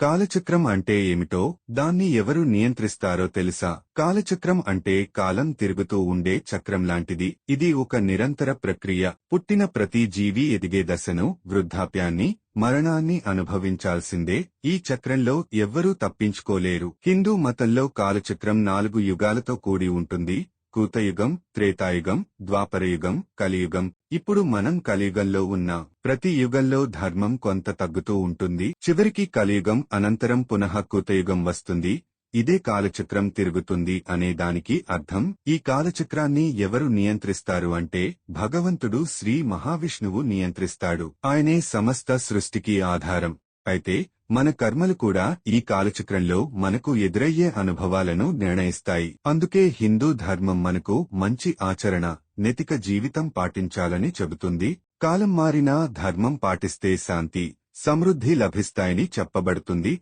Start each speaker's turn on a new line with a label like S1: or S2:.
S1: కాలచక్రం అంటే ఏమిటో దాన్ని ఎవరు నియంత్రిస్తారో తెలుసా? కాలచక్రం అంటే కాలం తిరుగుతూ ఉండే చక్రం లాంటిది. ఇది ఒక నిరంతర ప్రక్రియ. పుట్టిన ప్రతి జీవి ఎదిగే దశను వృద్ధాప్యాన్ని మరణాన్ని అనుభవించాల్సిందే. ఈ చక్రంలో ఎవ్వరూ తప్పించుకోలేరు. హిందూ మతంలో కాలచక్రం నాలుగు యుగాలతో కూడి ఉంటుంది. కూతయుగం త్రేతాయుగం ద్వాపరయుగం కలియుగం. ఇప్పుడు మనం కలియుగంలో ఉన్న ప్రతి యుగంలో ధర్మం కొంత తగ్గుతూ ఉంటుంది. చివరికి కలియుగం అనంతరం పునః కూతయుగం వస్తుంది. ఇదే కాలచక్రం తిరుగుతుంది అనే దానికి అర్థం. ఈ కాలచక్రాన్ని ఎవరు నియంత్రిస్తారు అంటే భగవంతుడు శ్రీ మహావిష్ణువు నియంత్రిస్తాడు. ఆయనే సమస్త సృష్టికి ఆధారం. అయితే మన కర్మలు కూడా ఈ కాలచక్రంలో మనకు ఎదురయ్యే అనుభవాలను నిర్ణయిస్తాయి. అందుకే హిందూ ధర్మం మనకు మంచి ఆచరణ నెతిక జీవితం పాటించాలని చెబుతుంది. కాలం మారినా ధర్మం పాటిస్తే శాంతి సమృద్ధి లభిస్తాయని చెప్పబడుతుంది.